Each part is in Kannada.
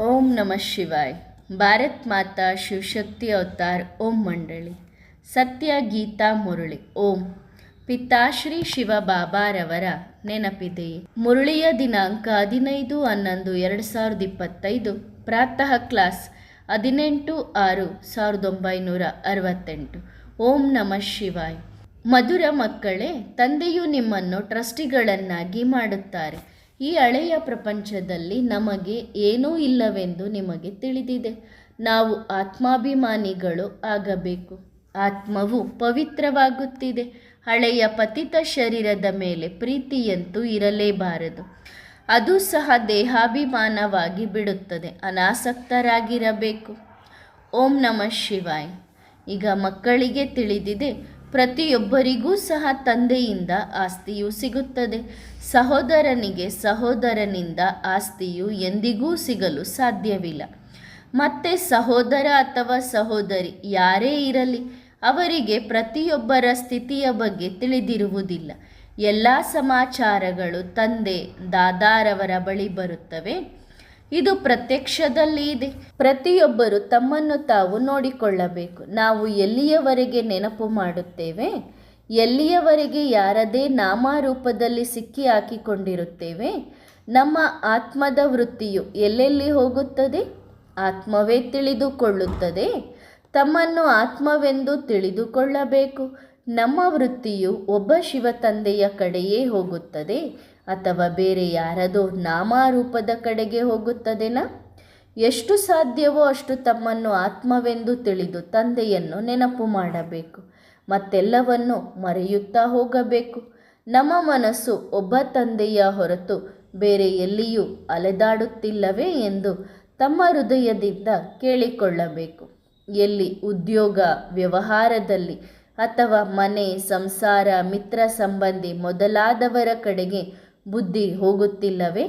ಓಂ ನಮಃ ಶಿವಾಯ್. ಭಾರತ್ ಮಾತಾ ಶಿವಶಕ್ತಿ ಅವತಾರ್ ಓಂ ಮಂಡಳಿ. ಸತ್ಯ ಗೀತಾ ಮುರಳಿ. ಓಂ. ಪಿತಾಶ್ರೀ ಶಿವ ಬಾಬಾರವರ ನೆನಪಿದೆಯೇ ಮುರಳಿಯ ದಿನಾಂಕ ಹದಿನೈದು ಹನ್ನೊಂದು ಎರಡು ಸಾವಿರದ ಇಪ್ಪತ್ತೈದು. ಪ್ರಾತಃ ಕ್ಲಾಸ್ ಹದಿನೆಂಟು ಆರು ಸಾವಿರದ ಒಂಬೈನೂರ ಅರವತ್ತೆಂಟು. ಓಂ ನಮಃ ಶಿವಾಯ್. ಮಧುರ ಮಕ್ಕಳೇ, ತಂದೆಯು ನಿಮ್ಮನ್ನು ಟ್ರಸ್ಟಿಗಳನ್ನಾಗಿ ಮಾಡುತ್ತಾರೆ. ಈ ಹಳೆಯ ಪ್ರಪಂಚದಲ್ಲಿ ನಮಗೆ ಏನೂ ಇಲ್ಲವೆಂದು ನಿಮಗೆ ತಿಳಿದಿದೆ. ನಾವು ಆತ್ಮಾಭಿಮಾನಿಗಳು ಆಗಬೇಕು. ಆತ್ಮವು ಪವಿತ್ರವಾಗುತ್ತಿದೆ. ಹಳೆಯ ಪತಿತ ಶರೀರದ ಮೇಲೆ ಪ್ರೀತಿಯಂತೂ ಇರಲೇಬಾರದು. ಅದು ಸಹ ದೇಹಾಭಿಮಾನವಾಗಿ ಬಿಡುತ್ತದೆ. ಅನಾಸಕ್ತರಾಗಿರಬೇಕು. ಓಂ ನಮಃ ಶಿವಾಯ್. ಈಗ ಮಕ್ಕಳಿಗೆ ತಿಳಿದಿದೆ ಪ್ರತಿಯೊಬ್ಬರಿಗೂ ಸಹ ತಂದೆಯಿಂದ ಆಸ್ತಿಯು ಸಿಗುತ್ತದೆ. ಸಹೋದರನಿಗೆ ಸಹೋದರನಿಂದ ಆಸ್ತಿಯು ಎಂದಿಗೂ ಸಿಗಲು ಸಾಧ್ಯವಿಲ್ಲ. ಮತ್ತೆ ಸಹೋದರ ಅಥವಾ ಸಹೋದರಿ ಯಾರೇ ಇರಲಿ, ಅವರಿಗೆ ಪ್ರತಿಯೊಬ್ಬರ ಸ್ಥಿತಿಯ ಬಗ್ಗೆ ತಿಳಿದಿರುವುದಿಲ್ಲ. ಎಲ್ಲ ಸಮಾಚಾರಗಳು ತಂದೆ, ದಾದಾರವರ ಬಳಿ ಬರುತ್ತವೆ. ಇದು ಪ್ರತ್ಯಕ್ಷದಲ್ಲಿ ಇದೆ. ಪ್ರತಿಯೊಬ್ಬರು ತಮ್ಮನ್ನು ತಾವು ನೋಡಿಕೊಳ್ಳಬೇಕು. ನಾವು ಎಲ್ಲಿಯವರೆಗೆ ನೆನಪು ಮಾಡುತ್ತೇವೆ? ಎಲ್ಲಿಯವರೆಗೆ ಯಾರದೇ ನಾಮರೂಪದಲ್ಲಿ ಸಿಕ್ಕಿ ಹಾಕಿಕೊಂಡಿರುತ್ತೇವೆ? ನಮ್ಮ ಆತ್ಮದ ವೃತ್ತಿಯು ಎಲ್ಲೆಲ್ಲಿ ಹೋಗುತ್ತದೆ? ಆತ್ಮವೇ ತಿಳಿದುಕೊಳ್ಳುತ್ತದೆ. ತಮ್ಮನ್ನು ಆತ್ಮವೆಂದು ತಿಳಿದುಕೊಳ್ಳಬೇಕು. ನಮ್ಮ ವೃತ್ತಿಯು ಒಬ್ಬ ಶಿವ ತಂದೆಯ ಕಡೆಯೇ ಹೋಗುತ್ತದೆ. ಅಥವಾ ಬೇರೆ ಯಾರದೋ ನಾಮಾರೂಪದ ಕಡೆಗೆ ಹೋಗುತ್ತದೆನಾ? ಎಷ್ಟು ಸಾಧ್ಯವೋ ಅಷ್ಟು ತಮ್ಮನ್ನು ಆತ್ಮವೆಂದು ತಿಳಿದು ತಂದೆಯನ್ನು ನೆನಪು ಮಾಡಬೇಕು. ಮತ್ತೆಲ್ಲವನ್ನು ಮರೆಯುತ್ತಾ ಹೋಗಬೇಕು. ನಮ್ಮ ಮನಸ್ಸು ಒಬ್ಬ ತಂದೆಯ ಹೊರತು ಬೇರೆ ಎಲ್ಲಿಯೂ ಅಲೆದಾಡುತ್ತಿಲ್ಲವೇ ಎಂದು ತಮ್ಮ ಹೃದಯದಿಂದ ಕೇಳಿಕೊಳ್ಳಬೇಕು. ಎಲ್ಲಿ ಉದ್ಯೋಗ, ವ್ಯವಹಾರದಲ್ಲಿ ಅಥವಾ ಮನೆ, ಸಂಸಾರ, ಮಿತ್ರ ಸಂಬಂಧಿ ಮೊದಲಾದವರ ಕಡೆಗೆ ಬುದ್ಧಿ ಹೋಗುತ್ತಿಲ್ಲವೇ?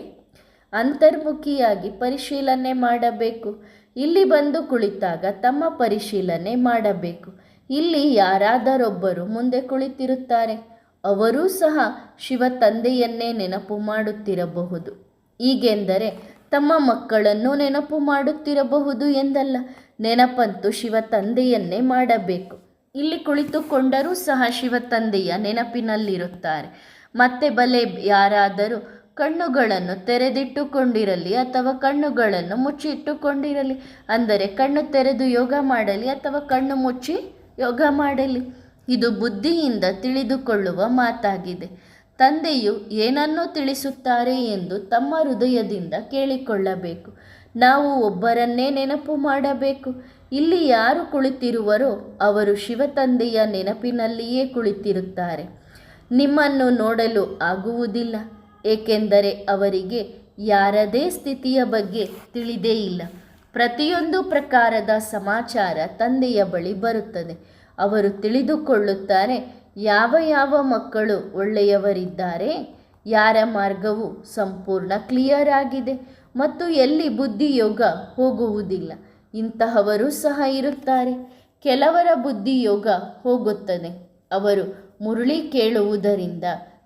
ಅಂತರ್ಮುಖಿಯಾಗಿ ಪರಿಶೀಲನೆ ಮಾಡಬೇಕು. ಇಲ್ಲಿ ಬಂದು ಕುಳಿತಾಗ ತಮ್ಮ ಪರಿಶೀಲನೆ ಮಾಡಬೇಕು. ಇಲ್ಲಿ ಯಾರಾದರೊಬ್ಬರು ಮುಂದೆ ಕುಳಿತಿರುತ್ತಾರೆ. ಅವರೂ ಸಹ ಶಿವ ತಂದೆಯನ್ನೇ ನೆನಪು ಮಾಡುತ್ತಿರಬಹುದು. ಹೀಗೆಂದರೆ ತಮ್ಮ ಮಕ್ಕಳನ್ನು ನೆನಪು ಮಾಡುತ್ತಿರಬಹುದು ಎಂದಲ್ಲ, ನೆನಪಂತೂ ಶಿವ ತಂದೆಯನ್ನೇ ಮಾಡಬೇಕು. ಇಲ್ಲಿ ಕುಳಿತುಕೊಂಡರೂ ಸಹ ಶಿವ ತಂದೆಯ ನೆನಪಿನಲ್ಲಿರುತ್ತಾರೆ. ಮತ್ತೆ ಬಲೆ ಯಾರಾದರೂ ಕಣ್ಣುಗಳನ್ನು ತೆರೆದಿಟ್ಟುಕೊಂಡಿರಲಿ ಅಥವಾ ಕಣ್ಣುಗಳನ್ನು ಮುಚ್ಚಿ ಇಟ್ಟುಕೊಂಡಿರಲಿ ಅಂದರೆ ಕಣ್ಣು ತೆರೆದು ಯೋಗ ಮಾಡಲಿ ಅಥವಾ ಕಣ್ಣು ಮುಚ್ಚಿ ಯೋಗ ಮಾಡಲಿ, ಇದು ಬುದ್ಧಿಯಿಂದ ತಿಳಿದುಕೊಳ್ಳುವ ಮಾತಾಗಿದೆ. ತಂದೆಯು ಏನನ್ನು ತಿಳಿಸುತ್ತಾರೆ ಎಂದು ತಮ್ಮ ಹೃದಯದಿಂದ ಕೇಳಿಕೊಳ್ಳಬೇಕು. ನಾವು ಒಬ್ಬರನ್ನೇ ನೆನಪು ಮಾಡಬೇಕು. ಇಲ್ಲಿ ಯಾರು ಕುಳಿತಿರುವರೋ ಅವರು ಶಿವತಂದೆಯ ನೆನಪಿನಲ್ಲಿಯೇ ಕುಳಿತಿರುತ್ತಾರೆ. ನಿಮ್ಮನ್ನು ನೋಡಲು ಆಗುವುದಿಲ್ಲ, ಏಕೆಂದರೆ ಅವರಿಗೆ ಯಾರದೇ ಸ್ಥಿತಿಯ ಬಗ್ಗೆ ತಿಳಿದೇ ಇಲ್ಲ. ಪ್ರತಿಯೊಂದು ಪ್ರಕಾರದ ಸಮಾಚಾರ ತಂದೆಯ ಬಳಿ ಬರುತ್ತದೆ. ಅವರು ತಿಳಿದುಕೊಳ್ಳುತ್ತಾರೆ, ಯಾವ ಯಾವ ಮಕ್ಕಳು ಒಳ್ಳೆಯವರಿದ್ದಾರೆ, ಯಾರ ಮಾರ್ಗವು ಸಂಪೂರ್ಣ ಕ್ಲಿಯರ್ ಆಗಿದೆ ಮತ್ತು ಎಲ್ಲಿ ಬುದ್ಧಿಯೋಗ ಹೋಗುವುದಿಲ್ಲ, ಇಂತಹವರು ಸಹ ಇರುತ್ತಾರೆ. ಕೆಲವರ ಬುದ್ಧಿಯೋಗ ಹೋಗುತ್ತದೆ. ಅವರು ಮುರುಳಿ ಕೇಳುವುದರಿಂದ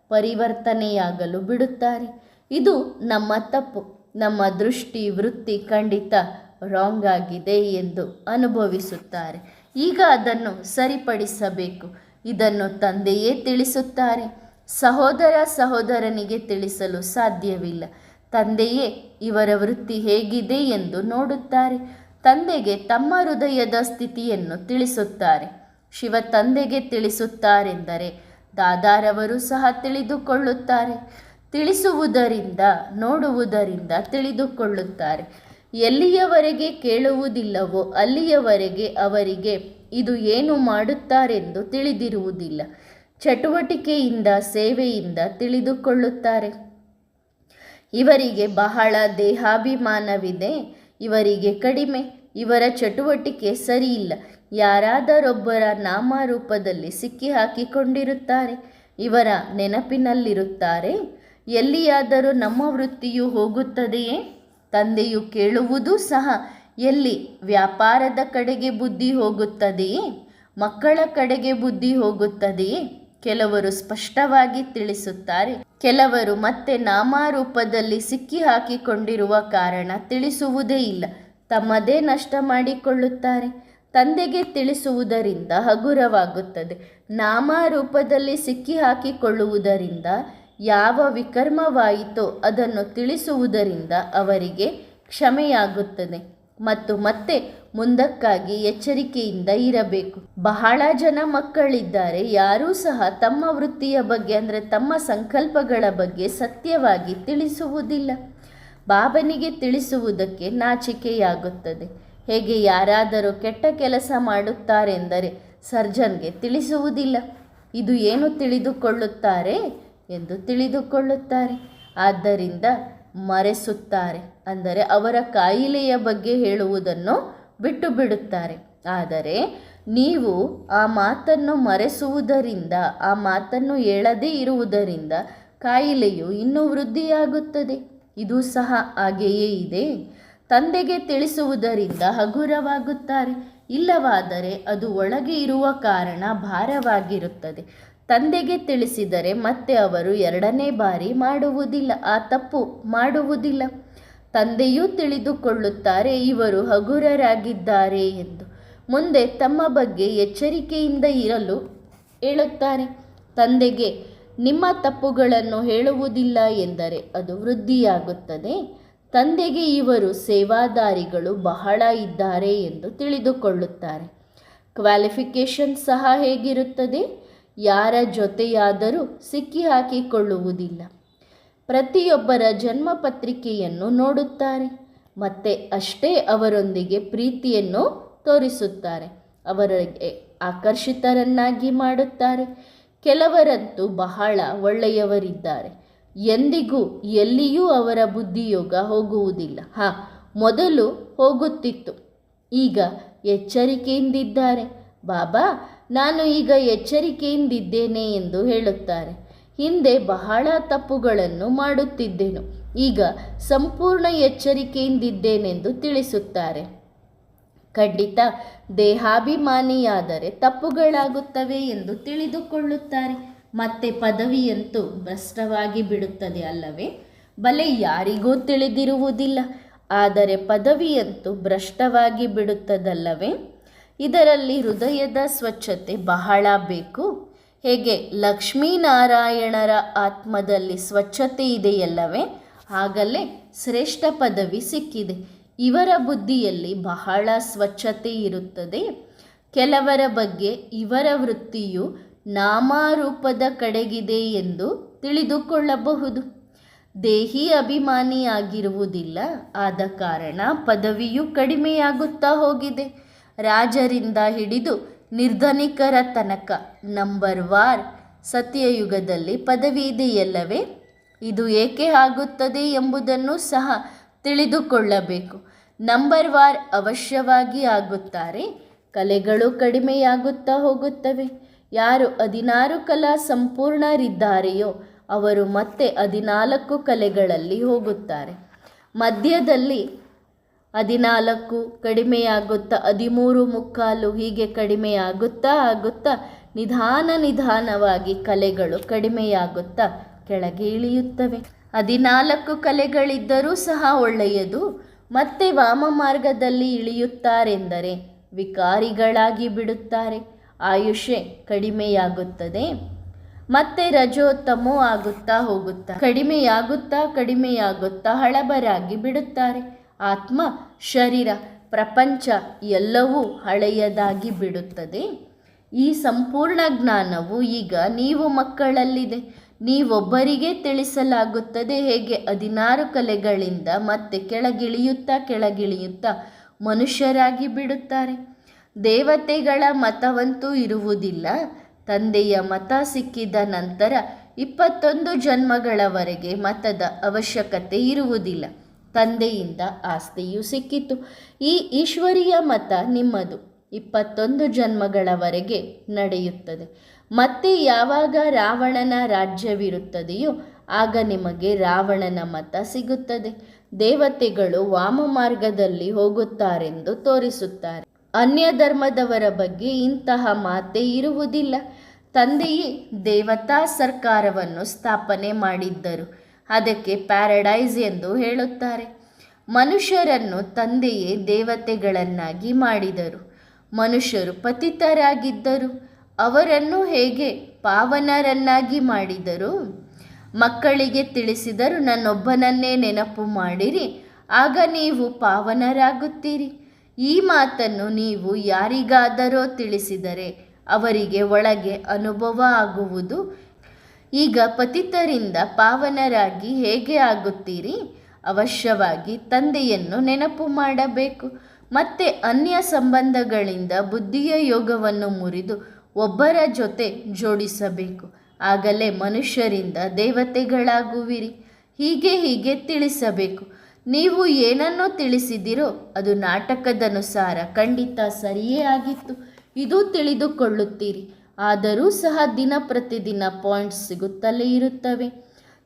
ಪರಿವರ್ತನೆಯಾಗಲು ಬಿಡುತ್ತಾರೆ. ಇದು ನಮ್ಮ ತಪ್ಪು. ನಮ್ಮ ದೃಷ್ಟಿ ವೃತ್ತಿ ಖಂಡಿತ ರಾಂಗ್ ಆಗಿದೆ ಎಂದು ಅನುಭವಿಸುತ್ತಾರೆ. ಈಗ ಅದನ್ನು ಸರಿಪಡಿಸಬೇಕು. ಇದನ್ನು ತಂದೆಯೇ ತಿಳಿಸುತ್ತಾರೆ. ಸಹೋದರ ಸಹೋದರನಿಗೆ ತಿಳಿಸಲು ಸಾಧ್ಯವಿಲ್ಲ. ತಂದೆಯೇ, ಇವರ ವೃತ್ತಿ ಹೇಗಿದೆ ಎಂದು ನೋಡುತ್ತಾರೆ. ತಂದೆಗೆ ತಮ್ಮ ಹೃದಯದ ಸ್ಥಿತಿಯನ್ನು ತಿಳಿಸುತ್ತಾರೆ. ಶಿವ ತಂದೆಗೆ ತಿಳಿಸುತ್ತಾರೆಂದರೆ ದಾದಾರವರು ಸಹ ತಿಳಿದುಕೊಳ್ಳುತ್ತಾರೆ. ತಿಳಿಸುವುದರಿಂದ, ನೋಡುವುದರಿಂದ ತಿಳಿದುಕೊಳ್ಳುತ್ತಾರೆ. ಎಲ್ಲಿಯವರೆಗೆ ಕೇಳುವುದಿಲ್ಲವೋ ಅಲ್ಲಿಯವರೆಗೆ ಅವರಿಗೆ ಇದು ಏನು ಮಾಡುತ್ತಾರೆಂದು ತಿಳಿದಿರುವುದಿಲ್ಲ. ಚಟುವಟಿಕೆಯಿಂದ, ಸೇವೆಯಿಂದ ತಿಳಿದುಕೊಳ್ಳುತ್ತಾರೆ. ಇವರಿಗೆ ಬಹಳ ದೇಹಾಭಿಮಾನವಿದೆ. ಇವರಿಗೆ ಕಡಿಮೆ. ಇವರ ಚಟುವಟಿಕೆ ಸರಿಯಿಲ್ಲ. ಯಾರಾದರೊಬ್ಬರ ನಾಮರೂಪದಲ್ಲಿ ಸಿಕ್ಕಿಹಾಕಿಕೊಂಡಿರುತ್ತಾರೆ, ಇವರ ನೆನಪಿನಲ್ಲಿರುತ್ತಾರೆ, ಎಲ್ಲಿಯಾದರೂ ನಮ್ಮ ವೃತ್ತಿಯು ಹೋಗುತ್ತದೆಯೇ? ತಂದೆಯು ಕೇಳುವುದೂ ಸಹ, ಎಲ್ಲಿ ವ್ಯಾಪಾರದ ಕಡೆಗೆ ಬುದ್ಧಿ ಹೋಗುತ್ತದೆಯೇ? ಮಕ್ಕಳ ಕಡೆಗೆ ಬುದ್ಧಿ ಹೋಗುತ್ತದೆಯೇ? ಕೆಲವರು ಸ್ಪಷ್ಟವಾಗಿ ತಿಳಿಸುತ್ತಾರೆ, ಕೆಲವರು ಮತ್ತೆ ನಾಮಾರೂಪದಲ್ಲಿ ಸಿಕ್ಕಿ ಹಾಕಿಕೊಂಡಿರುವ ಕಾರಣ ತಿಳಿಸುವುದೇ ಇಲ್ಲ, ತಮ್ಮದೇ ನಷ್ಟ ಮಾಡಿಕೊಳ್ಳುತ್ತಾರೆ. ತಂದೆಗೆ ತಿಳಿಸುವುದರಿಂದ ಹಗುರವಾಗುತ್ತದೆ. ನಾಮರೂಪದಲ್ಲಿ ಸಿಕ್ಕಿ ಹಾಕಿಕೊಳ್ಳುವುದರಿಂದ ಯಾವ ವಿಕರ್ಮವಾಯಿತೋ ಅದನ್ನು ತಿಳಿಸುವುದರಿಂದ ಅವರಿಗೆ ಕ್ಷಮೆಯಾಗುತ್ತದೆ ಮತ್ತು ಮತ್ತೆ ಮುಂದಕ್ಕಾಗಿ ಎಚ್ಚರಿಕೆಯಿಂದ ಇರಬೇಕು. ಬಹಳ ಜನ ಮಕ್ಕಳಿದ್ದಾರೆ, ಯಾರೂ ಸಹ ತಮ್ಮ ವೃತ್ತಿಯ ಬಗ್ಗೆ ಅಂದರೆ ತಮ್ಮ ಸಂಕಲ್ಪಗಳ ಬಗ್ಗೆ ಸತ್ಯವಾಗಿ ತಿಳಿಸುವುದಿಲ್ಲ. ಬಾಬನಿಗೆ ತಿಳಿಸುವುದಕ್ಕೆ ನಾಚಿಕೆಯಾಗುತ್ತದೆ. ಹೇಗೆ ಯಾರಾದರೂ ಕೆಟ್ಟ ಕೆಲಸ ಮಾಡುತ್ತಾರೆಂದರೆ ಸರ್ಜನ್ಗೆ ತಿಳಿಸುವುದಿಲ್ಲ. ಇದು ಏನು ತಿಳಿದುಕೊಳ್ಳುತ್ತಾರೆ ಎಂದು ತಿಳಿದುಕೊಳ್ಳುತ್ತಾರೆ. ಆದ್ದರಿಂದ ಮರೆಸುತ್ತಾರೆ. ಅಂದರೆ ಅವರ ಕಾಯಿಲೆಯ ಬಗ್ಗೆ ಹೇಳುವುದನ್ನು ಬಿಟ್ಟು ಬಿಡುತ್ತಾರೆ ಆದರೆ ನೀವು ಆ ಮಾತನ್ನು ಮರೆಸುವುದರಿಂದ, ಆ ಮಾತನ್ನು ಹೇಳದೇ ಇರುವುದರಿಂದ ಕಾಯಿಲೆಯು ಇನ್ನೂ ವೃದ್ಧಿಯಾಗುತ್ತದೆ. ಇದು ಸಹ ಹಾಗೆಯೇ ಇದೆ. ತಂದೆಗೆ ತಿಳಿಸುವುದರಿಂದ ಹಗುರವಾಗುತ್ತಾರೆ. ಇಲ್ಲವಾದರೆ ಅದು ಒಳಗೆ ಇರುವ ಕಾರಣ ಭಾರವಾಗಿರುತ್ತದೆ. ತಂದೆಗೆ ತಿಳಿಸಿದರೆ ಮತ್ತೆ ಅವರು ಎರಡನೇ ಬಾರಿ ಮಾಡುವುದಿಲ್ಲ. ಆ ತಪ್ಪು ಮಾಡುವುದಿಲ್ಲ. ತಂದೆಯೂ ತಿಳಿದುಕೊಳ್ಳುತ್ತಾರೆ, ಇವರು ಹಗುರರಾಗಿದ್ದಾರೆ ಎಂದು. ಮುಂದೆ ತಮ್ಮ ಬಗ್ಗೆ ಎಚ್ಚರಿಕೆಯಿಂದ ಇರಲು ಹೇಳುತ್ತಾರೆ. ತಂದೆಗೆ, ನಿಮ್ಮ ತಪ್ಪುಗಳನ್ನು ಹೇಳುವುದಿಲ್ಲ ಎಂದರೆ ಅದು ವೃದ್ಧಿಯಾಗುತ್ತದೆ. ತಂದೆಗೆ ಇವರು ಸೇವಾದಾರಿಗಳು ಬಹಳ ಇದ್ದಾರೆ ಎಂದು ತಿಳಿದುಕೊಳ್ಳುತ್ತಾರೆ. ಕ್ವಾಲಿಫಿಕೇಷನ್ ಸಹ ಹೇಗಿರುತ್ತದೆ? ಯಾರ ಜೊತೆಯಾದರೂ ಸಿಕ್ಕಿ ಹಾಕಿಕೊಳ್ಳುವುದಿಲ್ಲ. ಪ್ರತಿಯೊಬ್ಬರ ಜನ್ಮ ಪತ್ರಿಕೆಯನ್ನು ನೋಡುತ್ತಾರೆ. ಮತ್ತೆ ಅಷ್ಟೇ ಅವರೊಂದಿಗೆ ಪ್ರೀತಿಯನ್ನು ತೋರಿಸುತ್ತಾರೆ. ಅವರಿಗೆ ಆಕರ್ಷಿತರನ್ನಾಗಿ ಮಾಡುತ್ತಾರೆ. ಕೆಲವರಂತೂ ಬಹಳ ಒಳ್ಳೆಯವರಿದ್ದಾರೆ. ಎಂದಿಗೂ ಎಲ್ಲಿಯೂ ಅವರ ಬುದ್ಧಿಯೋಗ ಹೋಗುವುದಿಲ್ಲ. ಹಾಂ, ಮೊದಲು ಹೋಗುತ್ತಿತ್ತು. ಈಗ ಎಚ್ಚರಿಕೆಯಿಂದಿದ್ದಾರೆ. ಬಾಬಾ, ನಾನು ಈಗ ಎಚ್ಚರಿಕೆಯಿಂದಿದ್ದೇನೆ ಎಂದು ಹೇಳುತ್ತಾರೆ. ಹಿಂದೆ ಬಹಳ ತಪ್ಪುಗಳನ್ನು ಮಾಡುತ್ತಿದ್ದೆನು. ಈಗ ಸಂಪೂರ್ಣ ಎಚ್ಚರಿಕೆಯಿಂದಿದ್ದೇನೆಂದು ತಿಳಿಸುತ್ತಾರೆ. ಖಂಡಿತ, ದೇಹಾಭಿಮಾನಿಯಾದರೆ ತಪ್ಪುಗಳಾಗುತ್ತವೆ ಎಂದು ತಿಳಿದುಕೊಳ್ಳುತ್ತಾರೆ. ಮತ್ತೆ ಪದವಿಯಂತೂ ಭ್ರಷ್ಟವಾಗಿ ಬಿಡುತ್ತದೆ ಅಲ್ಲವೇ? ಬಲೆ ಯಾರಿಗೂ ತಿಳಿದಿರುವುದಿಲ್ಲ. ಆದರೆ ಪದವಿಯಂತೂ ಭ್ರಷ್ಟವಾಗಿ ಬಿಡುತ್ತದಲ್ಲವೇ? ಇದರಲ್ಲಿ ಹೃದಯದ ಸ್ವಚ್ಛತೆ ಬಹಳ ಬೇಕು. ಹೇಗೆ? ಲಕ್ಷ್ಮೀನಾರಾಯಣರ ಆತ್ಮದಲ್ಲಿ ಸ್ವಚ್ಛತೆ ಇದೆಯಲ್ಲವೇ? ಆಗಲೇ ಶ್ರೇಷ್ಠ ಪದವಿ ಸಿಕ್ಕಿದೆ. ಇವರ ಬುದ್ಧಿಯಲ್ಲಿ ಬಹಳ ಸ್ವಚ್ಛತೆ ಇರುತ್ತದೆ. ಕೆಲವರ ಬಗ್ಗೆ ಇವರ ವೃತ್ತಿಯು ನಾಮಾರೂಪದ ಕಡೆಗಿದೆ ಎಂದು ತಿಳಿದುಕೊಳ್ಳಬಹುದು. ದೇಹಿ ಅಭಿಮಾನಿಯಾಗಿರುವುದಿಲ್ಲ. ಆದ ಕಾರಣ ಪದವಿಯು ಕಡಿಮೆಯಾಗುತ್ತಾ ಹೋಗಿದೆ. ರಾಜರಿಂದ ಹಿಡಿದು ನಿರ್ಧನಿಕರ ತನಕ ನಂಬರ್ ವಾರ್ ಸತ್ಯಯುಗದಲ್ಲಿ ಪದವಿ ಇದೆಯಲ್ಲವೇ? ಇದು ಏಕೆ ಆಗುತ್ತದೆ ಎಂಬುದನ್ನು ಸಹ ತಿಳಿದುಕೊಳ್ಳಬೇಕು. ನಂಬರ್ ವಾರ್ ಅವಶ್ಯವಾಗಿ ಆಗುತ್ತಾರೆ. ಕಲೆಗಳು ಕಡಿಮೆಯಾಗುತ್ತಾ ಹೋಗುತ್ತವೆ. ಯಾರು ಹದಿನಾರು ಕಲಾ ಸಂಪೂರ್ಣರಿದ್ದಾರೆಯೋ ಅವರು ಮತ್ತೆ ಹದಿನಾಲ್ಕು ಕಲೆಗಳಲ್ಲಿ ಹೋಗುತ್ತಾರೆ. ಮಧ್ಯದಲ್ಲಿ ಹದಿನಾಲ್ಕು ಕಡಿಮೆಯಾಗುತ್ತಾ ಹದಿಮೂರು ಮುಕ್ಕಾಲು ಹೀಗೆ ಕಡಿಮೆಯಾಗುತ್ತಾ ಆಗುತ್ತಾ ನಿಧಾನ ನಿಧಾನವಾಗಿ ಕಲೆಗಳು ಕಡಿಮೆಯಾಗುತ್ತಾ ಕೆಳಗೆ ಇಳಿಯುತ್ತವೆ. ಹದಿನಾಲ್ಕು ಕಲೆಗಳಿದ್ದರೂ ಸಹ ಒಳ್ಳೆಯದು. ಮತ್ತೆ ವಾಮ ಮಾರ್ಗದಲ್ಲಿ ಇಳಿಯುತ್ತಾರೆಂದರೆ ವಿಕಾರಿಗಳಾಗಿ ಬಿಡುತ್ತಾರೆ. ಆಯುಷ್ಯ ಕಡಿಮೆಯಾಗುತ್ತದೆ. ಮತ್ತೆ ರಜೋತ್ತಮೋ ಆಗುತ್ತಾ ಹೋಗುತ್ತಾ, ಕಡಿಮೆಯಾಗುತ್ತಾ ಕಡಿಮೆಯಾಗುತ್ತಾ ಹಳಬರಾಗಿ ಬಿಡುತ್ತಾರೆ. ಆತ್ಮ, ಶರೀರ, ಪ್ರಪಂಚ ಎಲ್ಲವೂ ಹಳೆಯದಾಗಿ ಬಿಡುತ್ತದೆ. ಈ ಸಂಪೂರ್ಣ ಜ್ಞಾನವು ಈಗ ನೀವು ಮಕ್ಕಳಲ್ಲಿದೆ. ನೀವೊಬ್ಬರಿಗೆ ತಿಳಿಸಲಾಗುತ್ತದೆ ಹೇಗೆ ಹದಿನಾರು ಕಲೆಗಳಿಂದ ಮತ್ತೆ ಕೆಳಗಿಳಿಯುತ್ತಾ ಕೆಳಗಿಳಿಯುತ್ತಾ ಮನುಷ್ಯರಾಗಿ ಬಿಡುತ್ತಾರೆ. ದೇವತೆಗಳ ಮತವಂತೂ ಇರುವುದಿಲ್ಲ. ತಂದೆಯ ಮತ ಸಿಕ್ಕಿದ ನಂತರ ಇಪ್ಪತ್ತೊಂದು ಜನ್ಮಗಳವರೆಗೆ ಮತದ ಅವಶ್ಯಕತೆ ಇರುವುದಿಲ್ಲ. ತಂದೆಯಿಂದ ಆಸ್ತಿಯು ಸಿಕ್ಕಿತು. ಈ ಈಶ್ವರಿಯ ಮತ ನಿಮ್ಮದು. ಇಪ್ಪತ್ತೊಂದು ಜನ್ಮಗಳವರೆಗೆ ನಡೆಯುತ್ತದೆ. ಮತ್ತೆ ಯಾವಾಗ ರಾವಣನ ರಾಜ್ಯವಿರುತ್ತದೆಯೋ ಆಗ ನಿಮಗೆ ರಾವಣನ ಮತ ಸಿಗುತ್ತದೆ. ದೇವತೆಗಳು ವಾಮ ಮಾರ್ಗದಲ್ಲಿ ಹೋಗುತ್ತಾರೆಂದು ತೋರಿಸುತ್ತಾರೆ. ಅನ್ಯ ಧರ್ಮದವರ ಬಗ್ಗೆ ಇಂತಹ ಮಾತೇ ಇರುವುದಿಲ್ಲ. ತಂದೆಯೇ, ದೇವತಾ ಸರ್ಕಾರವನ್ನು ಸ್ಥಾಪನೆ ಮಾಡಿದ್ದರು. ಅದಕ್ಕೆ ಪ್ಯಾರಡೈಸ್ ಎಂದು ಹೇಳುತ್ತಾರೆ. ಮನುಷ್ಯರನ್ನು ತಂದೆಯೇ ದೇವತೆಗಳನ್ನಾಗಿ ಮಾಡಿದರು. ಮನುಷ್ಯರು ಪತಿತರಾಗಿದ್ದರು. ಅವರನ್ನು ಹೇಗೆ ಪಾವನರನ್ನಾಗಿ ಮಾಡಿದರು? ಮಕ್ಕಳಿಗೆ ತಿಳಿಸಿದರು ನನ್ನೊಬ್ಬನನ್ನೇ ನೆನಪು ಮಾಡಿರಿ. ಆಗ ನೀವು ಪಾವನರಾಗುತ್ತೀರಿ. ಈ ಮಾತನ್ನು ನೀವು ಯಾರಿಗಾದರೋ ತಿಳಿಸಿದರೆ ಅವರಿಗೆ ಒಳಗೆ ಅನುಭವ ಆಗುವುದು. ಈಗ ಪತಿತರಿಂದ ಪಾವನರಾಗಿ ಹೇಗೆ ಆಗುತ್ತೀರಿ? ಅವಶ್ಯವಾಗಿ ತಂದೆಯನ್ನು ನೆನಪು ಮಾಡಬೇಕು. ಮತ್ತೆ ಅನ್ಯ ಸಂಬಂಧಗಳಿಂದ ಬುದ್ಧಿಯ ಯೋಗವನ್ನು ಮುರಿದು ಒಬ್ಬರ ಜೊತೆ ಜೋಡಿಸಬೇಕು. ಆಗಲೇ ಮನುಷ್ಯರಿಂದ ದೇವತೆಗಳಾಗುವಿರಿ. ಹೀಗೆ ಹೀಗೆ ತಿಳಿಸಬೇಕು. ನೀವು ಏನನ್ನು ತಿಳಿಸಿದಿರೋ ಅದು ನಾಟಕದನುಸಾರ ಖಂಡಿತ ಸರಿಯೇ ಆಗಿತ್ತು. ಇದು ತಿಳಿದುಕೊಳ್ಳುತ್ತೀರಿ. ಆದರೂ ಸಹ ದಿನ ಪ್ರತಿದಿನ ಪಾಯಿಂಟ್ಸ್ ಸಿಗುತ್ತಲೇ ಇರುತ್ತವೆ.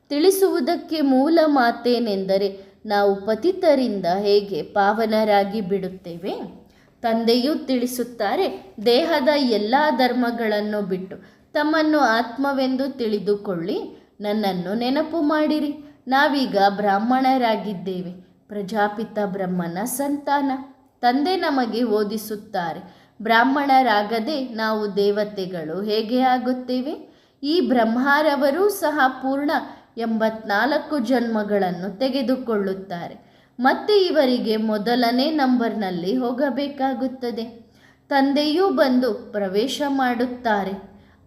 ತಿಳಿಸುವುದಕ್ಕೆ ಮೂಲ ಮಾತೇನೆಂದರೆ ನಾವು ಪತಿತರಿಂದ ಹೇಗೆ ಪಾವನರಾಗಿ ಬಿಡುತ್ತೇವೆ? ತಂದೆಯು ತಿಳಿಸುತ್ತಾರೆ, ದೇಹದ ಎಲ್ಲ ಧರ್ಮಗಳನ್ನು ಬಿಟ್ಟು ತಮ್ಮನ್ನು ಆತ್ಮವೆಂದು ತಿಳಿದುಕೊಳ್ಳಿ, ನನ್ನನ್ನು ನೆನಪು ಮಾಡಿರಿ. ನಾವೀಗ ಬ್ರಾಹ್ಮಣರಾಗಿದ್ದೇವೆ. ಪ್ರಜಾಪಿತ ಬ್ರಹ್ಮನ ಸಂತಾನ. ತಂದೆ ನಮಗೆ ಓದಿಸುತ್ತಾರೆ. ಬ್ರಾಹ್ಮಣರಾಗದೆ ನಾವು ದೇವತೆಗಳು ಹೇಗೆ ಆಗುತ್ತೇವೆ? ಈ ಬ್ರಹ್ಮಾರವರೂ ಸಹ ಪೂರ್ಣ ಎಂಬತ್ನಾಲ್ಕು ಜನ್ಮಗಳನ್ನು ತೆಗೆದುಕೊಳ್ಳುತ್ತಾರೆ. ಮತ್ತೆ ಇವರಿಗೆ ಮೊದಲನೇ ನಂಬರ್ನಲ್ಲಿ ಹೋಗಬೇಕಾಗುತ್ತದೆ. ತಂದೆಯೂ ಬಂದು ಪ್ರವೇಶ ಮಾಡುತ್ತಾರೆ.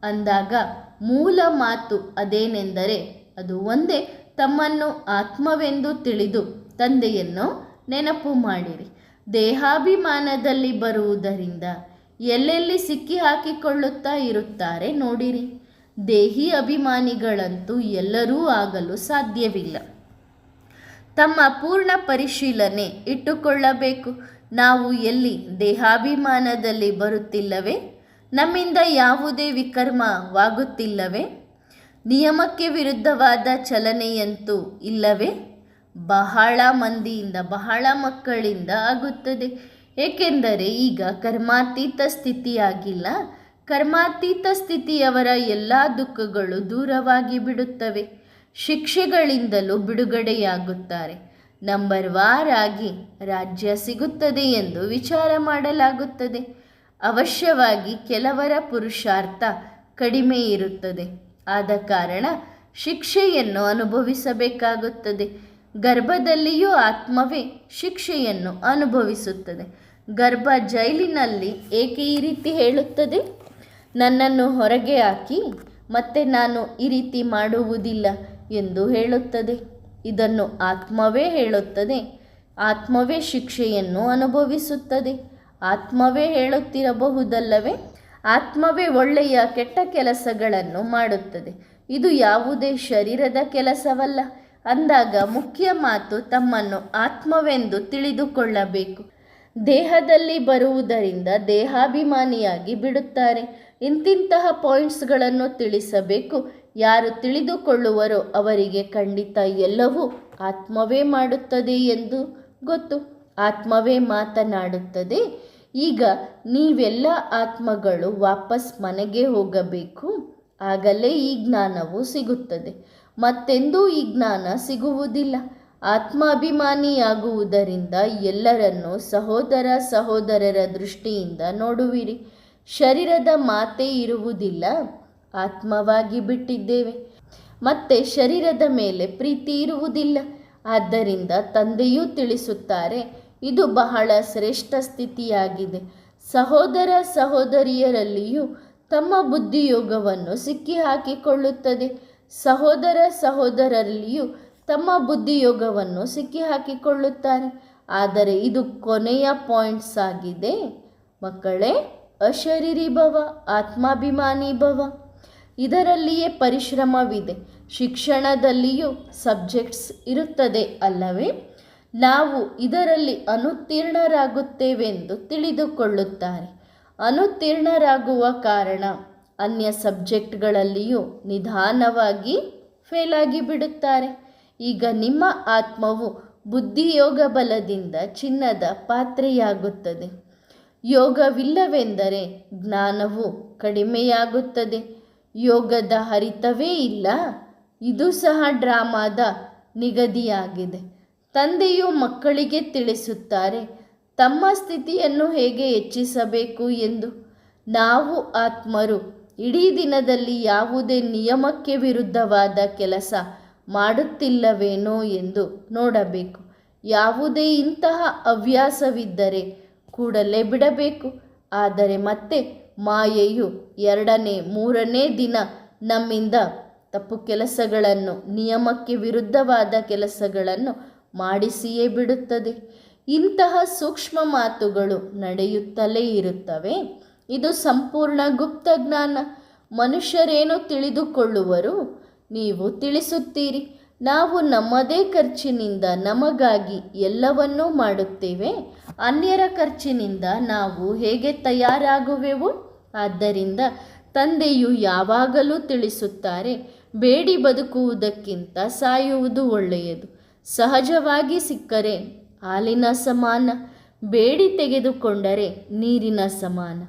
ಅಂದಾಗ ಮೂಲ ಮಾತು ಅದೇನೆಂದರೆ, ಅದು ಒಂದೇ ತಮ್ಮನ್ನು ಆತ್ಮವೆಂದು ತಿಳಿದು ತಂದೆಯನ್ನು ನೆನಪು ಮಾಡಿರಿ. ದೇಹಾಭಿಮಾನದಲ್ಲಿ ಬರುವುದರಿಂದ ಎಲ್ಲೆಲ್ಲಿ ಸಿಕ್ಕಿ ಹಾಕಿಕೊಳ್ಳುತ್ತಾ ಇರುತ್ತಾರೆ ನೋಡಿರಿ. ದೇಹಿ ಅಭಿಮಾನಿಗಳಂತೂ ಎಲ್ಲರೂ ಆಗಲು ಸಾಧ್ಯವಿಲ್ಲ. ತಮ್ಮ ಪೂರ್ಣ ಪರಿಶೀಲನೆ ಇಟ್ಟುಕೊಳ್ಳಬೇಕು. ನಾವು ಎಲ್ಲಿ ದೇಹಾಭಿಮಾನದಲ್ಲಿ ಬರುತ್ತಿಲ್ಲವೇ? ನಮ್ಮಿಂದ ಯಾವುದೇ ವಿಕರ್ಮವಾಗುತ್ತಿಲ್ಲವೇ? ನಿಯಮಕ್ಕೆ ವಿರುದ್ಧವಾದ ಚಲನೆಯಂತೂ ಇಲ್ಲವೇ? ಬಹಳ ಮಂದಿಯಿಂದ, ಬಹಳ ಮಕ್ಕಳಿಂದ ಆಗುತ್ತದೆ. ಏಕೆಂದರೆ ಈಗ ಕರ್ಮಾತೀತ ಸ್ಥಿತಿಯಾಗಿಲ್ಲ. ಕರ್ಮಾತೀತ ಸ್ಥಿತಿಯವರ ಎಲ್ಲ ದುಃಖಗಳು ದೂರವಾಗಿ ಬಿಡುತ್ತವೆ. ಶಿಕ್ಷೆಗಳಿಂದಲೂ ಬಿಡುಗಡೆಯಾಗುತ್ತಾರೆ. ನಂಬರ್ ವಾರ್ ಆಗಿ ರಾಜ್ಯ ಸಿಗುತ್ತದೆ ಎಂದು ವಿಚಾರ ಮಾಡಲಾಗುತ್ತದೆ. ಅವಶ್ಯವಾಗಿ ಕೆಲವರ ಪುರುಷಾರ್ಥ ಕಡಿಮೆ ಇರುತ್ತದೆ. ಆದ ಕಾರಣ ಶಿಕ್ಷೆಯನ್ನು ಅನುಭವಿಸಬೇಕಾಗುತ್ತದೆ. ಗರ್ಭದಲ್ಲಿಯೂ ಆತ್ಮವೇ ಶಿಕ್ಷೆಯನ್ನು ಅನುಭವಿಸುತ್ತದೆ. ಗರ್ಭ ಜೈಲಿನಲ್ಲಿ ಏಕೆ ಈ ರೀತಿ ಹೇಳುತ್ತದೆ? ನನ್ನನ್ನು ಹೊರಗೆ ಹಾಕಿ ಮತ್ತೆ ನಾನು ಈ ರೀತಿ ಮಾಡುವುದಿಲ್ಲ ಎಂದು ಹೇಳುತ್ತದೆ. ಇದನ್ನು ಆತ್ಮವೇ ಹೇಳುತ್ತದೆ. ಆತ್ಮವೇ ಶಿಕ್ಷೆಯನ್ನು ಅನುಭವಿಸುತ್ತದೆ. ಆತ್ಮವೇ ಹೇಳುತ್ತಿರಬಹುದಲ್ಲವೇ? ಆತ್ಮವೇ ಒಳ್ಳೆಯ ಕೆಟ್ಟ ಕೆಲಸಗಳನ್ನು ಮಾಡುತ್ತದೆ. ಇದು ಯಾವುದೇ ಶರೀರದ ಕೆಲಸವಲ್ಲ. ಅಂದಾಗ ಮುಖ್ಯ ಮಾತು ತಮ್ಮನ್ನು ಆತ್ಮವೆಂದು ತಿಳಿದುಕೊಳ್ಳಬೇಕು. ದೇಹದಲ್ಲಿ ಬರುವುದರಿಂದ ದೇಹಾಭಿಮಾನಿಯಾಗಿ ಬಿಡುತ್ತಾರೆ. ಇಂತಿಂತಹ ಪಾಯಿಂಟ್ಸ್ಗಳನ್ನು ತಿಳಿಸಬೇಕು. ಯಾರು ತಿಳಿದುಕೊಳ್ಳುವರೋ ಅವರಿಗೆ ಖಂಡಿತ ಎಲ್ಲವೂ ಆತ್ಮವೇ ಮಾಡುತ್ತದೆ ಎಂದು ಗೊತ್ತು. ಆತ್ಮವೇ ಮಾತನಾಡುತ್ತದೆ. ಈಗ ನೀವೆಲ್ಲ ಆತ್ಮಗಳು ವಾಪಸ್ ಮನೆಗೆ ಹೋಗಬೇಕು. ಆಗಲೇ ಈ ಜ್ಞಾನವು ಸಿಗುತ್ತದೆ. ಮತ್ತೆಂದೂ ಈ ಜ್ಞಾನ ಸಿಗುವುದಿಲ್ಲ. ಆತ್ಮಾಭಿಮಾನಿಯಾಗುವುದರಿಂದ ಎಲ್ಲರನ್ನು ಸಹೋದರ ಸಹೋದರರ ದೃಷ್ಟಿಯಿಂದ ನೋಡುವಿರಿ. ಶರೀರದ ಮಾತೇ ಇರುವುದಿಲ್ಲ. ಆತ್ಮವಾಗಿ ಬಿಟ್ಟಿದ್ದೇವೆ. ಮತ್ತೆ ಶರೀರದ ಮೇಲೆ ಪ್ರೀತಿ ಇರುವುದಿಲ್ಲ. ಆದ್ದರಿಂದ ತಂದೆಯೂ ತಿಳಿಸುತ್ತಾರೆ ಇದು ಬಹಳ ಶ್ರೇಷ್ಠ ಸ್ಥಿತಿಯಾಗಿದೆ. ಸಹೋದರ ಸಹೋದರಿಯರಲ್ಲಿಯೂ ತಮ್ಮ ಬುದ್ಧಿಯೋಗವನ್ನು ಸಿಕ್ಕಿ ಹಾಕಿಕೊಳ್ಳುತ್ತದೆ ಸಹೋದರ ಸಹೋದರರಲ್ಲಿಯೂ ತಮ್ಮ ಬುದ್ಧಿಯೋಗವನ್ನು ಸಿಕ್ಕಿ ಹಾಕಿಕೊಳ್ಳುತ್ತಾರೆ ಆದರೆ ಇದು ಕೊನೆಯ ಪಾಯಿಂಟ್ಸ್ ಆಗಿದೆ. ಮಕ್ಕಳೇ, ಅಶರೀರಿ ಭವ, ಆತ್ಮಾಭಿಮಾನಿ ಭವ. ಇದರಲ್ಲಿಯೇ ಪರಿಶ್ರಮವಿದೆ. ಶಿಕ್ಷಣದಲ್ಲಿಯೂ ಸಬ್ಜೆಕ್ಟ್ಸ್ ಇರುತ್ತದೆ, ಅಲ್ಲವೇ? ನಾವು ಇದರಲ್ಲಿ ಅನುತ್ತೀರ್ಣರಾಗುತ್ತೇವೆಂದು ತಿಳಿದುಕೊಳ್ಳುತ್ತಾರೆ. ಅನುತ್ತೀರ್ಣರಾಗುವ ಕಾರಣ ಅನ್ಯ ಸಬ್ಜೆಕ್ಟ್ಗಳಲ್ಲಿಯೂ ನಿಧಾನವಾಗಿ ಫೇಲಾಗಿ ಬಿಡುತ್ತಾರೆ ಈಗ ನಿಮ್ಮ ಆತ್ಮವು ಬುದ್ಧಿಯೋಗ ಬಲದಿಂದ ಚಿನ್ನದ ಪಾತ್ರೆಯಾಗುತ್ತದೆ. ಯೋಗವಿಲ್ಲವೆಂದರೆ ಜ್ಞಾನವು ಕಡಿಮೆಯಾಗುತ್ತದೆ. ಯೋಗದ ಹರಿತವೇ ಇಲ್ಲ, ಇದು ಸಹ ಡ್ರಾಮಾದ ನಿಗದಿಯಾಗಿದೆ. ತಂದೆಯು ಮಕ್ಕಳಿಗೆ ತಿಳಿಸುತ್ತಾರೆ, ತಮ್ಮ ಸ್ಥಿತಿಯನ್ನು ಹೇಗೆ ಹೆಚ್ಚಿಸಬೇಕು ಎಂದು. ನಾವು ಆತ್ಮರು, ಇಡೀ ದಿನದಲ್ಲಿ ಯಾವುದೇ ನಿಯಮಕ್ಕೆ ವಿರುದ್ಧವಾದ ಕೆಲಸ ಮಾಡುತ್ತಿಲ್ಲವೇನೋ ಎಂದು ನೋಡಬೇಕು. ಯಾವುದೇ ಇಂತಹ ಹವ್ಯಾಸವಿದ್ದರೆ ಕೂಡಲೇ ಬಿಡಬೇಕು. ಆದರೆ ಮತ್ತೆ ಮಾಯೆಯು ಎರಡನೇ, ಮೂರನೇ ದಿನ ನಮ್ಮಿಂದ ತಪ್ಪು ಕೆಲಸಗಳನ್ನು, ನಿಯಮಕ್ಕೆ ವಿರುದ್ಧವಾದ ಕೆಲಸಗಳನ್ನು ಮಾಡಿಸಿಯೇ ಬಿಡುತ್ತದೆ. ಇಂತಹ ಸೂಕ್ಷ್ಮ ಮಾತುಗಳು ನಡೆಯುತ್ತಲೇ ಇರುತ್ತವೆ. ಇದು ಸಂಪೂರ್ಣ ಗುಪ್ತ ಜ್ಞಾನ. ಮನುಷ್ಯರೇನು ತಿಳಿದುಕೊಳ್ಳುವರು? ನೀವು ತಿಳಿಸುತ್ತೀರಿ. ನಾವು ನಮ್ಮದೇ ಖರ್ಚಿನಿಂದ ನಮಗಾಗಿ ಎಲ್ಲವನ್ನೂ ಮಾಡುತ್ತೇವೆ. ಅನ್ಯರ ಖರ್ಚಿನಿಂದ ನಾವು ಹೇಗೆ ತಯಾರಾಗುವೆವು? ಆದ್ದರಿಂದ ತಂದೆಯು ಯಾವಾಗಲೂ ತಿಳಿಸುತ್ತಾರೆ, ಬೇಡಿ ಬದುಕುವುದಕ್ಕಿಂತ ಸಾಯುವುದು ಒಳ್ಳೆಯದು. ಸಹಜವಾಗಿ ಸಿಕ್ಕರೆ ಹಾಲಿನ ಸಮಾನ, ಬೇಡಿ ತೆಗೆದುಕೊಂಡರೆ ನೀರಿನ ಸಮಾನ.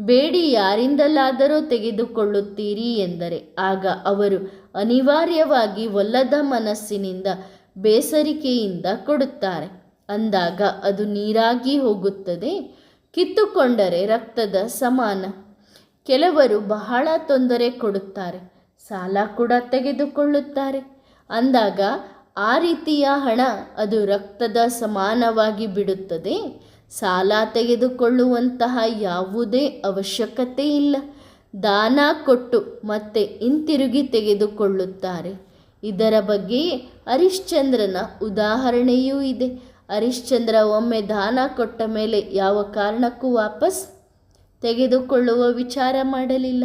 ಬೇಡಿ ಯಾರಿಂದಲಾದರೂ ತೆಗೆದುಕೊಳ್ಳುತ್ತೀರಿ ಎಂದರೆ, ಆಗ ಅವರು ಅನಿವಾರ್ಯವಾಗಿ ಒಲ್ಲದ ಮನಸ್ಸಿನಿಂದ ಬೇಸರಿಕೆಯಿಂದ ಕೊಡುತ್ತಾರೆ. ಅಂದಾಗ ಅದು ನೀರಾಗಿ ಹೋಗುತ್ತದೆ, ಕಿತ್ತುಕೊಂಡರೆ ರಕ್ತದ ಸಮಾನ. ಕೆಲವರು ಬಹಳ ತೊಂದರೆ ಕೊಡುತ್ತಾರೆ, ಸಾಲ ಕೂಡ ತೆಗೆದುಕೊಳ್ಳುತ್ತಾರೆ. ಅಂದಾಗ ಆ ರೀತಿಯ ಹಣ ಅದು ರಕ್ತದ ಸಮಾನವಾಗಿ ಬಿಡುತ್ತದೆ. ಸಾಲ ತೆಗೆದುಕೊಳ್ಳುವಂತಹ ಯಾವುದೇ ಅವಶ್ಯಕತೆ ಇಲ್ಲ. ದಾನ ಕೊಟ್ಟು ಮತ್ತೆ ಹಿಂತಿರುಗಿ ತೆಗೆದುಕೊಳ್ಳುತ್ತಾರೆ. ಇದರ ಬಗ್ಗೆ ಹರಿಶ್ಚಂದ್ರನ ಉದಾಹರಣೆಯೂ ಇದೆ. ಹರಿಶ್ಚಂದ್ರ ಒಮ್ಮೆ ದಾನ ಕೊಟ್ಟ ಮೇಲೆ ಯಾವ ಕಾರಣಕ್ಕೂ ವಾಪಸ್ ತೆಗೆದುಕೊಳ್ಳುವ ವಿಚಾರ ಮಾಡಲಿಲ್ಲ.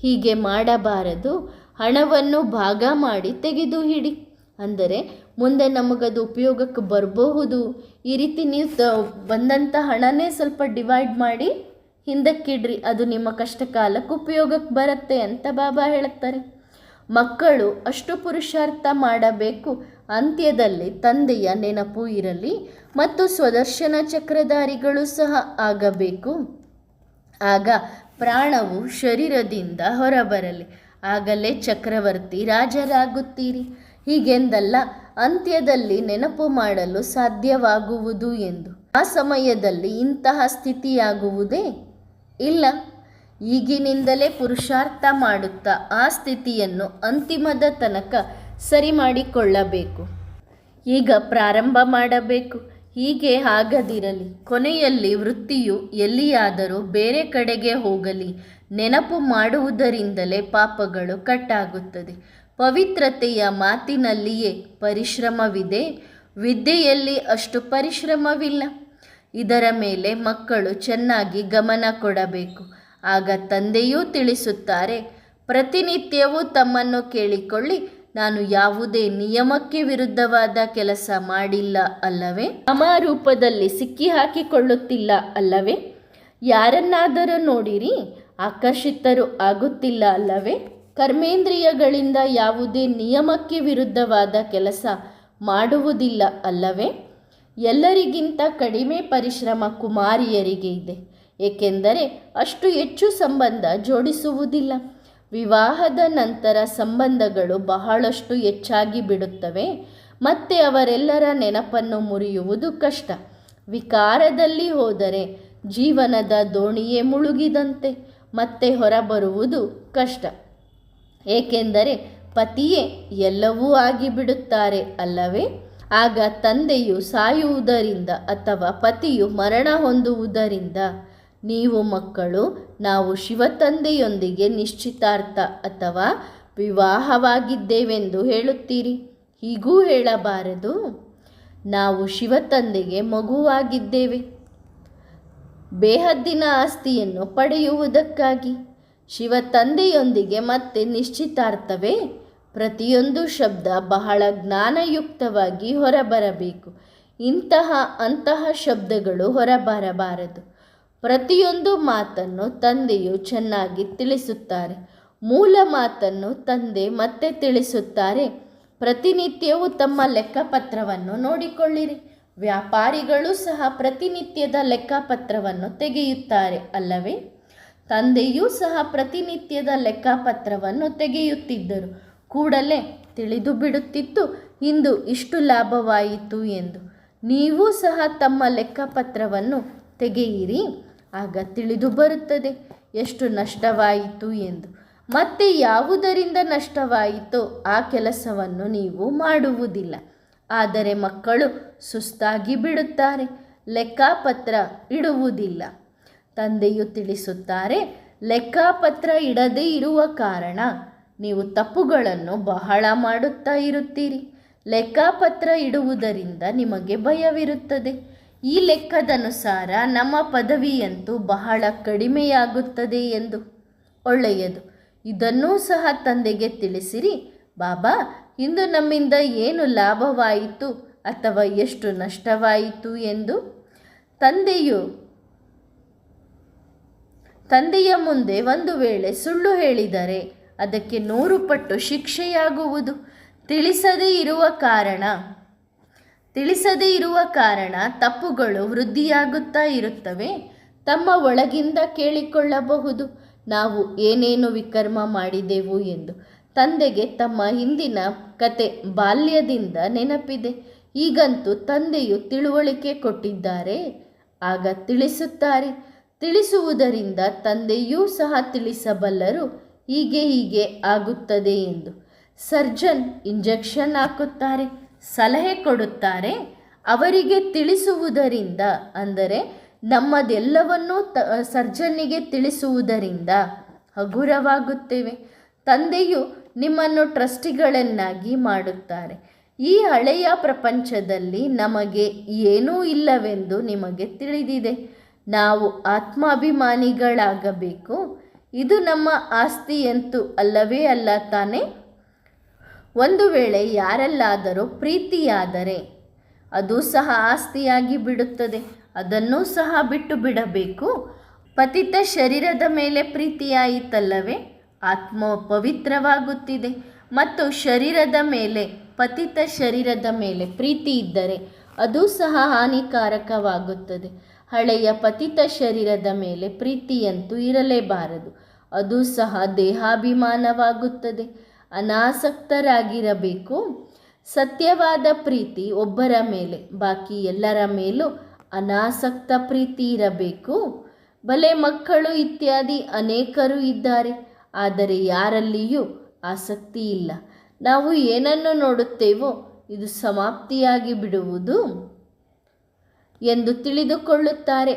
ಹೀಗೆ ಮಾಡಬಾರದು. ಹಣವನ್ನು ಭಾಗ ಮಾಡಿ ತೆಗೆದು ಹಿಡಿ ಅಂದರೆ ಮುಂದೆ ನಮಗದು ಉಪಯೋಗಕ್ಕೆ ಬರಬಹುದು. ಈ ರೀತಿ ನೀವು ತ ಬಂದಂಥ ಹಣನೇ ಸ್ವಲ್ಪ ಡಿವೈಡ್ ಮಾಡಿ ಹಿಂದಕ್ಕಿಡ್ರಿ, ಅದು ನಿಮ್ಮ ಕಷ್ಟ ಕಾಲಕ್ಕೆ ಉಪಯೋಗಕ್ಕೆ ಬರುತ್ತೆ ಅಂತ ಬಾಬಾ ಹೇಳುತ್ತಾರೆ. ಮಕ್ಕಳು ಅಷ್ಟು ಪುರುಷಾರ್ಥ ಮಾಡಬೇಕು. ಅಂತ್ಯದಲ್ಲಿ ತಂದೆಯ ನೆನಪು ಇರಲಿ ಮತ್ತು ಸ್ವದರ್ಶನ ಚಕ್ರಧಾರಿಗಳು ಸಹ ಆಗಬೇಕು. ಆಗ ಪ್ರಾಣವು ಶರೀರದಿಂದ ಹೊರಬರಲಿ. ಆಗಲೇ ಚಕ್ರವರ್ತಿ ರಾಜರಾಗುತ್ತೀರಿ. ಹೀಗೆಂದಲ್ಲ ಅಂತ್ಯದಲ್ಲಿ ನೆನಪು ಮಾಡಲು ಸಾಧ್ಯವಾಗುವುದು ಎಂದು. ಆ ಸಮಯದಲ್ಲಿ ಇಂತಹ ಸ್ಥಿತಿಯಾಗುವುದೇ? ಇಲ್ಲ. ಈಗಿನಿಂದಲೇ ಪುರುಷಾರ್ಥ ಮಾಡುತ್ತಾ ಆ ಸ್ಥಿತಿಯನ್ನು ಅಂತಿಮದ ತನಕ ಸರಿ ಮಾಡಿಕೊಳ್ಳಬೇಕು ಈಗ ಪ್ರಾರಂಭ ಮಾಡಬೇಕು. ಹೀಗೆ ಆಗದಿರಲಿ. ಕೊನೆಯಲ್ಲಿ ವೃತ್ತಿಯು ಎಲ್ಲಿಯಾದರೂ ಬೇರೆ ಕಡೆಗೆ ಹೋಗಲಿ. ನೆನಪು ಮಾಡುವುದರಿಂದಲೇ ಪಾಪಗಳು ಕಟ್ಟಾಗುತ್ತದೆ. ಪವಿತ್ರತೆಯ ಮಾತಿನಲ್ಲಿಯೇ ಪರಿಶ್ರಮವಿದೆ. ವಿದ್ಯೆಯಲ್ಲಿ ಅಷ್ಟು ಪರಿಶ್ರಮವಿಲ್ಲ. ಇದರ ಮೇಲೆ ಮಕ್ಕಳು ಚೆನ್ನಾಗಿ ಗಮನ ಕೊಡಬೇಕು. ಆಗ ತಂದೆಯೂ ತಿಳಿಸುತ್ತಾರೆ, ಪ್ರತಿನಿತ್ಯವೂ ತಮ್ಮನ್ನು ಕೇಳಿಕೊಳ್ಳಿ. ನಾನು ಯಾವುದೇ ನಿಯಮಕ್ಕೆ ವಿರುದ್ಧವಾದ ಕೆಲಸ ಮಾಡಿಲ್ಲ ಅಲ್ಲವೇ? ಸಮಾರೂಪದಲ್ಲಿ ಸಿಕ್ಕಿ ಹಾಕಿಕೊಳ್ಳುತ್ತಿಲ್ಲ ಅಲ್ಲವೇ? ಯಾರನ್ನಾದರೂ ನೋಡಿರಿ, ಆಕರ್ಷಿತರು ಆಗುತ್ತಿಲ್ಲ ಅಲ್ಲವೇ? ಕರ್ಮೇಂದ್ರಿಯಗಳಿಂದ ಯಾವುದೇ ನಿಯಮಕ್ಕೆ ವಿರುದ್ಧವಾದ ಕೆಲಸ ಮಾಡುವುದಿಲ್ಲ ಅಲ್ಲವೇ? ಎಲ್ಲರಿಗಿಂತ ಕಡಿಮೆ ಪರಿಶ್ರಮ ಕುಮಾರಿಯರಿಗೆ ಇದೆ. ಏಕೆಂದರೆ ಅಷ್ಟು ಹೆಚ್ಚು ಸಂಬಂಧ ಜೋಡಿಸುವುದಿಲ್ಲ. ವಿವಾಹದ ನಂತರ ಸಂಬಂಧಗಳು ಬಹಳಷ್ಟು ಹೆಚ್ಚಾಗಿ ಬಿಡುತ್ತವೆ. ಮತ್ತೆ ಅವರೆಲ್ಲರ ನೆನಪನ್ನು ಮುರಿಯುವುದು ಕಷ್ಟ. ವಿಕಾರದಲ್ಲಿ ಹೋದರೆ ಜೀವನದ ದೋಣಿಯೇ ಮುಳುಗಿದಂತೆ, ಮತ್ತೆ ಹೊರಬರುವುದು ಕಷ್ಟ. ಏಕೆಂದರೆ ಪತಿಯೇ ಎಲ್ಲವೂ ಆಗಿಬಿಡುತ್ತಾರೆ ಅಲ್ಲವೇ? ಆಗ ತಂದೆಯು ಸಾಯುವುದರಿಂದ ಅಥವಾ ಪತಿಯು ಮರಣ ಹೊಂದುವುದರಿಂದ ನೀವು ಮಕ್ಕಳು, ನಾವು ಶಿವತಂದೆಯೊಂದಿಗೆ ನಿಶ್ಚಿತಾರ್ಥ ಅಥವಾ ವಿವಾಹವಾಗಿದ್ದೇವೆಂದು ಹೇಳುತ್ತೀರಿ. ಹೀಗೂ ಹೇಳಬಾರದು. ನಾವು ಶಿವತಂದೆಗೆ ಮಗುವಾಗಿದ್ದೇವೆ. ಬೇಹದ್ದಿನ ಆಸ್ತಿಯನ್ನು ಪಡೆಯುವುದಕ್ಕಾಗಿ. ಶಿವ ತಂದೆಯೊಂದಿಗೆ ಮತ್ತೆ ನಿಶ್ಚಿತಾರ್ಥವೇ? ಪ್ರತಿಯೊಂದು ಶಬ್ದ ಬಹಳ ಜ್ಞಾನಯುಕ್ತವಾಗಿ ಹೊರಬರಬೇಕು. ಇಂತಹ, ಅಂತಹ ಶಬ್ದಗಳು ಹೊರಬರಬಾರದು. ಪ್ರತಿಯೊಂದು ಮಾತನ್ನು ತಂದೆಯು ಚೆನ್ನಾಗಿ ತಿಳಿಸುತ್ತಾರೆ. ಮೂಲ ಮಾತನ್ನು ತಂದೆ ಮತ್ತೆ ತಿಳಿಸುತ್ತಾರೆ. ಪ್ರತಿನಿತ್ಯವೂ ತಮ್ಮ ಲೆಕ್ಕಪತ್ರವನ್ನು ನೋಡಿಕೊಳ್ಳಿರಿ. ವ್ಯಾಪಾರಿಗಳು ಸಹ ಪ್ರತಿನಿತ್ಯದ ಲೆಕ್ಕಪತ್ರವನ್ನು ತೆಗೆಯುತ್ತಾರೆ, ಅಲ್ಲವೇ? ತಂದೆಯೂ ಸಹ ಪ್ರತಿನಿತ್ಯದ ಲೆಕ್ಕಪತ್ರವನ್ನು ತೆಗೆಯುತ್ತಿದ್ದರು. ಕೂಡಲೇ ತಿಳಿದು ಬಿಡುತ್ತಿತ್ತು, ಇಂದು ಇಷ್ಟು ಲಾಭವಾಯಿತು ಎಂದು. ನೀವು ಸಹ ತಮ್ಮ ಲೆಕ್ಕಪತ್ರವನ್ನು ತೆಗೆಯಿರಿ. ಆಗ ತಿಳಿದು ಬರುತ್ತದೆ, ಎಷ್ಟು ನಷ್ಟವಾಯಿತು ಎಂದು. ಮತ್ತೆ ಯಾವುದರಿಂದ ನಷ್ಟವಾಯಿತೋ ಆ ಕೆಲಸವನ್ನು ನೀವು ಮಾಡುವುದಿಲ್ಲ. ಆದರೆ ಮಕ್ಕಳು ಸುಸ್ತಾಗಿ ಬಿಡುತ್ತಾರೆ. ಲೆಕ್ಕಪತ್ರ ಇಡುವುದಿಲ್ಲ. ತಂದೆಯು ತಿಳಿಸುತ್ತಾರೆ, ಲೆಕ್ಕಪತ್ರ ಇಡದೇ ಇರುವ ಕಾರಣ ನೀವು ತಪ್ಪುಗಳನ್ನು ಬಹಳ ಮಾಡುತ್ತಾ ಇರುತ್ತೀರಿ. ಲೆಕ್ಕಪತ್ರ ಇಡುವುದರಿಂದ ನಿಮಗೆ ಭಯವಿರುತ್ತದೆ. ಈ ಲೆಕ್ಕದನುಸಾರ ನಮ್ಮ ಪದವಿಯಂತೂ ಬಹಳ ಕಡಿಮೆಯಾಗುತ್ತದೆ ಎಂದು. ಒಳ್ಳೆಯದು. ಇದನ್ನೂ ಸಹ ತಂದೆಗೆ ತಿಳಿಸಿರಿ. ಬಾಬಾ, ಇಂದು ನಮ್ಮಿಂದ ಏನು ಲಾಭವಾಯಿತು ಅಥವಾ ಎಷ್ಟು ನಷ್ಟವಾಯಿತು ಎಂದು? ತಂದೆಯು ತಂದೆಯ ಮುಂದೆ ಒಂದು ವೇಳೆ ಸುಳ್ಳು ಹೇಳಿದರೆ ಅದಕ್ಕೆ ನೂರು ಪಟ್ಟು ಶಿಕ್ಷೆಯಾಗುವುದು. ತಿಳಿಸದೇ ಇರುವ ಕಾರಣ, ತಿಳಿಸದೇ ಇರುವ ಕಾರಣ ತಪ್ಪುಗಳು ವೃದ್ಧಿಯಾಗುತ್ತಾ ಇರುತ್ತವೆ. ತಮ್ಮ ಒಳಗಿಂದ ಕೇಳಿಕೊಳ್ಳಬಹುದು. ನಾವು ಏನೇನು ವಿಕರ್ಮ ಮಾಡಿದೆವು ಎಂದು ತಂದೆಗೆ ತಮ್ಮ ಹಿಂದಿನ ಕತೆ ಬಾಲ್ಯದಿಂದ ನೆನಪಿದೆ. ಈಗಂತೂ ತಂದೆಯು ತಿಳುವಳಿಕೆ ಕೊಟ್ಟಿದ್ದಾರೆ. ಆಗ ತಿಳಿಸುತ್ತಾರೆ ತಿಳಿಸುವುದರಿಂದ ತಂದೆಯೂ ಸಹ ತಿಳಿಸಬಲ್ಲರು. ಹೀಗೆ ಹೀಗೆ ಆಗುತ್ತದೆ ಎಂದು ಸರ್ಜನ್ ಇಂಜೆಕ್ಷನ್ ಹಾಕುತ್ತಾರೆ, ಸಲಹೆ ಕೊಡುತ್ತಾರೆ. ಅವರಿಗೆ ತಿಳಿಸುವುದರಿಂದ ಅಂದರೆ ನಮ್ಮದೆಲ್ಲವನ್ನೂ ತ, ಸರ್ಜನ್ನಿಗೆ ತಿಳಿಸುವುದರಿಂದ ಹಗುರವಾಗುತ್ತೇವೆ. ತಂದೆಯು ನಿಮ್ಮನ್ನು ಟ್ರಸ್ಟಿಗಳನ್ನಾಗಿ ಮಾಡುತ್ತಾರೆ. ಈ ಹಳೆಯ ಪ್ರಪಂಚದಲ್ಲಿ ನಮಗೆ ಏನೂ ಇಲ್ಲವೆಂದು ನಿಮಗೆ ತಿಳಿದಿದೆ. ನಾವು ಆತ್ಮಾಭಿಮಾನಿಗಳಾಗಬೇಕು. ಇದು ನಮ್ಮ ಆಸ್ತಿಯಂತೂ ಅಲ್ಲವೇ ಅಲ್ಲ ತಾನೇ? ಒಂದು ವೇಳೆ ಯಾರಲ್ಲಾದರೂ ಪ್ರೀತಿಯಾದರೆ ಅದು ಸಹ ಆಸ್ತಿಯಾಗಿ ಬಿಡುತ್ತದೆ. ಅದನ್ನೂ ಸಹ ಬಿಟ್ಟು ಬಿಡಬೇಕು. ಪತಿತ ಶರೀರದ ಮೇಲೆ ಪ್ರೀತಿಯಾಯಿತಲ್ಲವೇ? ಆತ್ಮ ಪವಿತ್ರವಾಗುತ್ತಿದೆ ಮತ್ತು ಶರೀರದ ಮೇಲೆ, ಪತಿತ ಶರೀರದ ಮೇಲೆ ಪ್ರೀತಿ ಇದ್ದರೆ ಅದು ಸಹ ಹಾನಿಕಾರಕವಾಗುತ್ತದೆ. ಹಳೆಯ ಪತಿತ ಶರೀರದ ಮೇಲೆ ಪ್ರೀತಿಯಂತೂ ಇರಲೇಬಾರದು. ಅದು ಸಹ ದೇಹಾಭಿಮಾನವಾಗುತ್ತದೆ. ಅನಾಸಕ್ತರಾಗಿರಬೇಕು. ಸತ್ಯವಾದ ಪ್ರೀತಿ ಒಬ್ಬರ ಮೇಲೆ, ಬಾಕಿ ಎಲ್ಲರ ಮೇಲೂ ಅನಾಸಕ್ತ ಪ್ರೀತಿ ಇರಬೇಕು. ಬಲೆ ಮಕ್ಕಳು ಇತ್ಯಾದಿ ಅನೇಕರು ಇದ್ದಾರೆ. ಆದರೆ ಯಾರಲ್ಲಿಯೂ ಆಸಕ್ತಿ ಇಲ್ಲ. ನಾವು ಏನನ್ನು ನೋಡುತ್ತೇವೋ, ಇದು ಸಮಾಪ್ತಿಯಾಗಿ ಬಿಡುವುದು. ಎಂದು ತಿಳಿದುಕೊಳ್ಳುತ್ತಾರೆ.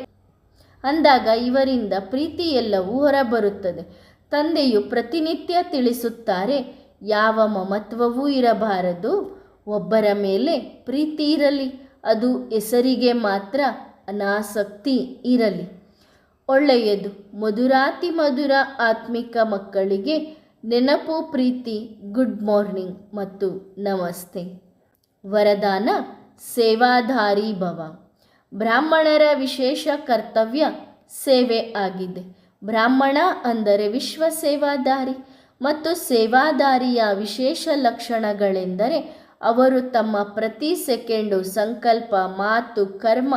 ಅಂದಾಗ ಇವರಿಂದ ಪ್ರೀತಿ ಎಲ್ಲವೂ ಹೊರಬರುತ್ತದೆ. ತಂದೆಯು ಪ್ರತಿನಿತ್ಯ ತಿಳಿಸುತ್ತಾರೆ, ಯಾವ ಮಮತ್ವವೂ ಇರಬಾರದು, ಒಬ್ಬರ ಮೇಲೆ ಪ್ರೀತಿ ಇರಲಿ, ಅದು ಹೆಸರಿಗೆ ಮಾತ್ರ ಅನಾಸಕ್ತಿ ಇರಲಿ. ಒಳ್ಳೆಯದು, ಮಧುರಾತಿ ಮಧುರ ಆತ್ಮಿಕ ಮಕ್ಕಳಿಗೆ ನೆನಪು, ಪ್ರೀತಿ, ಗುಡ್ ಮಾರ್ನಿಂಗ್ ಮತ್ತು ನಮಸ್ತೆ. ವರದಾನ ಸೇವಾಧಾರಿ ಭವ. ಬ್ರಾಹ್ಮಣರ ವಿಶೇಷ ಕರ್ತವ್ಯ ಸೇವೆ ಆಗಿದೆ. ಬ್ರಾಹ್ಮಣ ಅಂದರೆ ವಿಶ್ವ ಸೇವಾದಾರಿ ಮತ್ತು ಸೇವಾದಾರಿಯ ವಿಶೇಷ ಲಕ್ಷಣಗಳೆಂದರೆ ಅವರು ತಮ್ಮ ಪ್ರತಿ ಸೆಕೆಂಡು ಸಂಕಲ್ಪ, ಮಾತು, ಕರ್ಮ,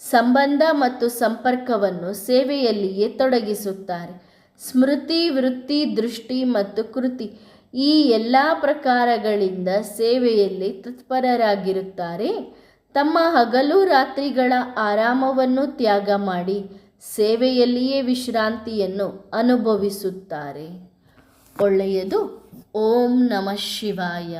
ಸಂಬಂಧ ಮತ್ತು ಸಂಪರ್ಕವನ್ನು ಸೇವೆಯಲ್ಲಿಯೇ ತೊಡಗಿಸುತ್ತಾರೆ. ಸ್ಮೃತಿ, ವೃತ್ತಿ, ದೃಷ್ಟಿ ಮತ್ತು ಕೃತಿ ಈ ಎಲ್ಲ ಪ್ರಕಾರಗಳಿಂದ ಸೇವೆಯಲ್ಲಿ ತತ್ಪರರಾಗಿರುತ್ತಾರೆ. ತಮ್ಮ ಹಗಲು ರಾತ್ರಿಗಳ ಆರಾಮವನ್ನು ತ್ಯಾಗ ಮಾಡಿ ಸೇವೆಯಲ್ಲಿಯೇ ವಿಶ್ರಾಂತಿಯನ್ನು ಅನುಭವಿಸುತ್ತಾರೆ. ಒಳ್ಳೆಯದು. ಓಂ ನಮಃ ಶಿವಾಯ.